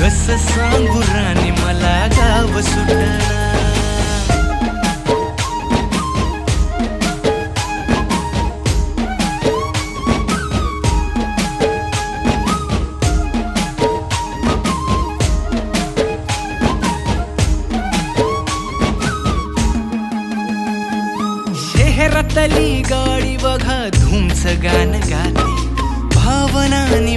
कस सांगू राणी मला गाव सुटणार. शहरातली गाडी बघा धुमच गाणं गाती. भावनानी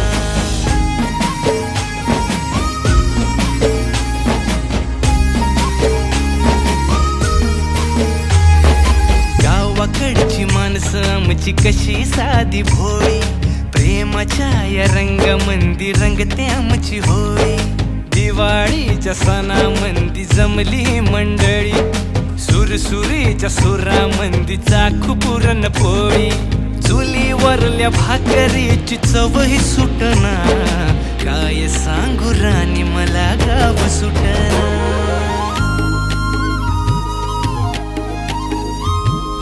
तुझी कशी साधी भोळी? प्रेमाच्या या रंगामंदी रंगते आमची होळी. दिवाळीच्या सणामंदी जमली मंडळी. सुरसुरीच्या सुरामंदी चाखू पुरण पोळी. चुलीवरल्या भाकरीची चवही सुटना. काय सांगू राणी मला गाव सुटना.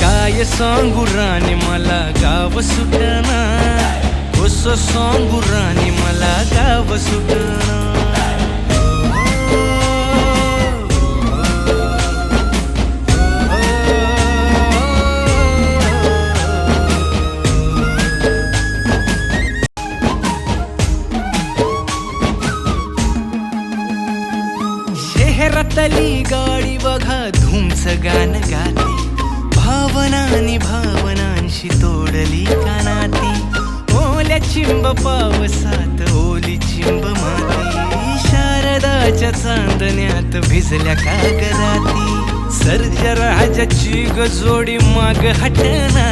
काय सांगू राणी मला गाव सुटना. कस सांगू राणी मला गाव सुटना. शहरातली गाडी बघा धुमच गाणं गाते. भावनानी भावनांशी तोडली कानाती ओल्या चिंब पावसात ओली चिंब माती. शारदाच्या चांदण्यात भिजल्या कागदाती सर्जराजाची गजोडी माग हटना.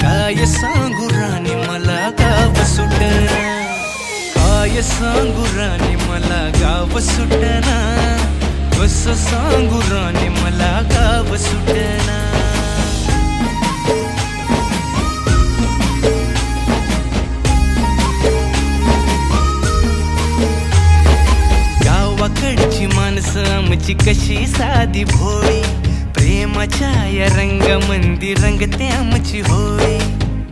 काय सांगू राणी मला गाव सुटना. काय सांगू राणी मला गाव सुटना. कस सांगू राणी आमची कशी साधी भोळी. प्रेमाच्या या रंगामंदी रंगते आमची होळी.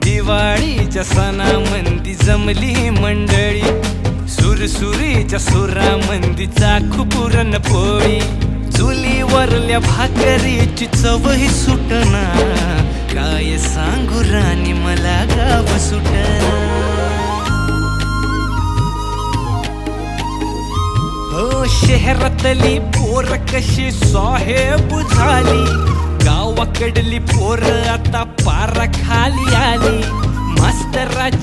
दिवाळीच्या सणामंदी जमली मंडळी. सुरसुरीच्या सुरा मंदीचा पुरण पोळी. चुलीवरल्या भाकरीची चवही सुटना. काय सांगू राणी मला गाव सुटना. शहरातली पोर कशी साहेब झाली? गावाकडली पोर आता पारा खाली आली. मास्तराच्या